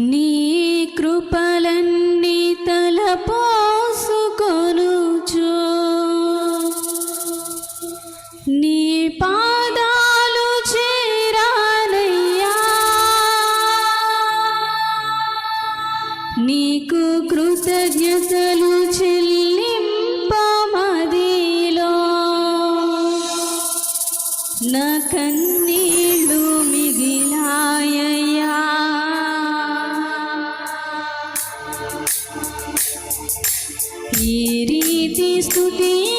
నీ కృపలన్నీ తలపోసుకొనుచు. నీ పాదాలు చేరానయ్యా నీకు కృతజ్ఞతలు చెల్లి ಈ ರೀತಿ ಸ್ತುತಿ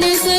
this